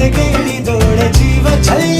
गेली दोड जीव छळी